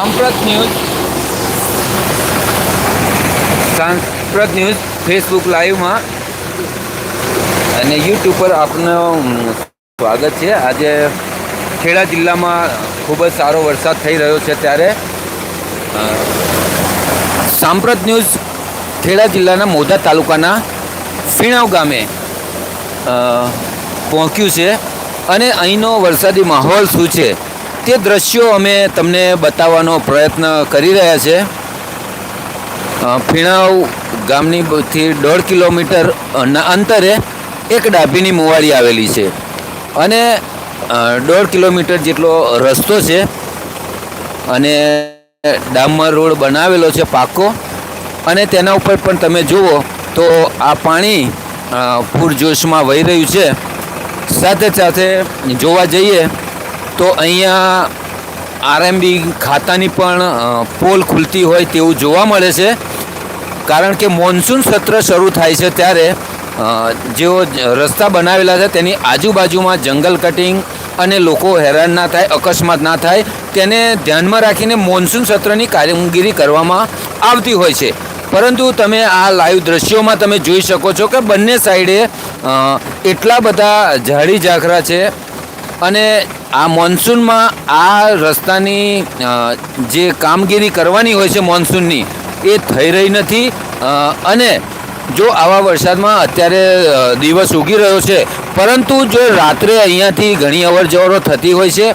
સાંપ્રત ન્યૂઝ. સાંપ્રત news Facebook લાઈવમાં અને યુટ્યુબ પર આપનું સ્વાગત છે. આજે ખેડા જિલ્લામાં ખૂબ જ સારો વરસાદ થઈ રહ્યો છે ત્યારે. સાંપ્રત ન્યૂઝ ખેડા જિલ્લાના મોદા તાલુકાના ફીણાવ ગામે પહોંચ્યું છે. અને અહીંનો વરસાદી માહોલ શું છે? તે દ્રશ્યો અમે તમને બતાવવાનો પ્રયત્ન કરી રહ્યા છે. ફીણાવ ગામની બ- દોઢ કિલોમીટર અંતરે એક ડાભીની મુવાડી આવેલી છે. અને દોઢ કિલોમીટર જેટલો રસ્તો છે. અને ડામર રોડ બનાવેલો છે પાકો અને તેના ઉપર પણ તમે જુઓ તો આ પાણી પૂરજોશમાં વહી રહ્યું છે. સાથે સાથે જોવા જઈએ તો અહીંયા આરએમબી ખાતાની પણ પોલ ખુલતી હોય તેવું જોવા મળે છે. કારણ કે મોન્સૂન સત્ર શરૂ થાય છે ત્યારે જેઓ રસ્તા બનાવેલા છે તેની આજુબાજુમાં જંગલ કટિંગ અને લોકો હેરાન ના થાય, અકસ્માત ના થાય, તેને ધ્યાનમાં રાખીને મોન્સૂન સત્રની કામગીરી કરવામાં આવતી હોય છે. પરંતુ તમે આ લાઈવ દ્રશ્યોમાં તમે જોઈ શકો છો કે બંને સાઈડે એટલા બધા ઝાડી ઝાખરા છે અને આ મોન્સૂનમાં આ રસ્તાની જે કામગીરી કરવાની હોય છે મોન્સૂનની, એ થઈ રહી નથી. અને જો આવા વરસાદમાં અત્યારે દિવસ ઉગી રહ્યો છે, પરંતુ જો રાત્રે અહીંયાથી ઘણી અવર જવરો થતી હોય છે,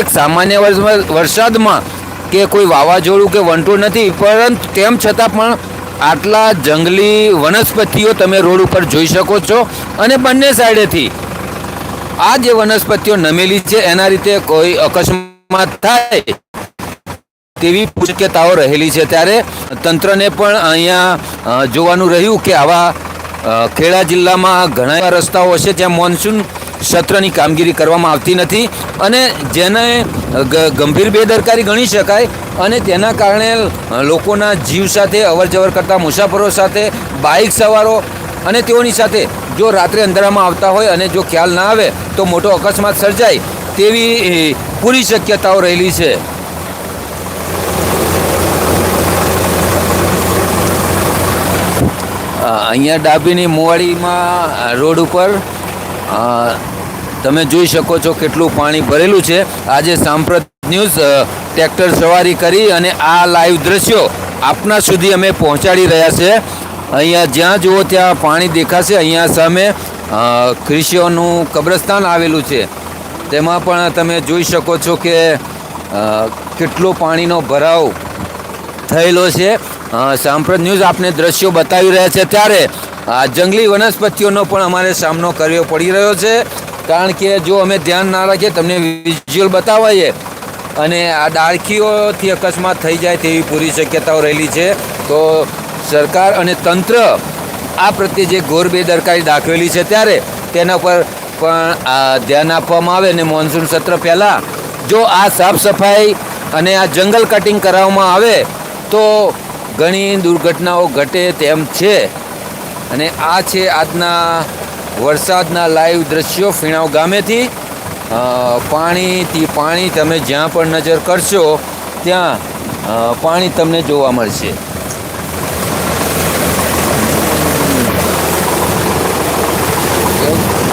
એક સામાન્ય વરસાદમાં કે કોઈ વાવાઝોડું કે વંટોળ નથી, પરંતુ તેમ છતાં પણ આટલા જંગલી વનસ્પતિઓ તમે રોડ ઉપર જોઈ શકો છો. અને બંને સાઈડેથી આ જે વનસ્પતિઓ નમેલી છે, એના રીતે કોઈ અકસ્માત થાય તેવી શક્યતાઓ રહેલી છે. ત્યારે તંત્રને પણ અહીંયા જોવાનું રહ્યું કે આવા ખેડા જિલ્લામાં ઘણા એવા રસ્તાઓ હશે જ્યાં મોન્સૂન સત્રની કામગીરી કરવામાં આવતી નથી અને જેને ગંભીર બેદરકારી ગણી શકાય અને તેના કારણે લોકોના જીવ સાથે અવર જવર કરતા મુસાફરો સાથે બાઇક સવારો અને તેઓની સાથે જો રાત્રે અંધારામાં આવતા હોય અને જો ખ્યાલ ના આવે તો મોટો અકસ્માત સર્જાય તેવી પૂરી શક્યતાઓ રહેલી છે. અહીંયા ડાબીની મોવાડીમાં રોડ ઉપર તમે જોઈ શકો છો કેટલું પાણી ભરેલું છે. આજે સાંપ્રત ન્યૂઝ ટ્રેક્ટર સવારી કરી અને આ લાઈવ દ્રશ્યો આપના સુધી અમે પહોંચાડી રહ્યા છે. અહીંયા જ્યાં જુઓ ત્યાં પાણી દેખાશે. અહીંયા સામે ખ્રિસ્તીઓનું કબ્રસ્તાન આવેલું છે. તેમાં પણ તમે જોઈ શકો છો કે કેટલો પાણીનો ભરાવ થયેલો છે. સાંપ્રત ન્યૂઝ આપને દ્રશ્યો બતાવી રહ્યા છે. ત્યારે આ જંગલી વનસ્પતિઓનો પણ અમારે સામનો કરવો પડી રહ્યો છે. કારણ કે જો અમે ધ્યાન ના રાખીએ, તમને વિઝ્યુઅલ બતાવાઈએ. અને આ ડાળખીઓથી અકસ્માત થઈ જાય તેવી પૂરી શક્યતાઓ રહેલી છે. તો સરકાર અને તંત્ર આ પ્રત્યે જે ઘોર બેદરકારી દાખવેલી છે ત્યારે તેના પર પણ આ ધ્યાન આપવામાં આવે અને મોન્સૂન સત્ર પહેલાં જો આ સાફ સફાઈ અને આ જંગલ કટિંગ કરાવવામાં આવે તો ઘણી દુર્ઘટનાઓ ઘટે તેમ છે. અને આ છે આજના વરસાદના લાઈવ દ્રશ્યો ફીણાવ ગામેથી. પાણીથી પાણી તમે જ્યાં પણ નજર કરશો ત્યાં પાણી તમને જોવા મળશે. Okay.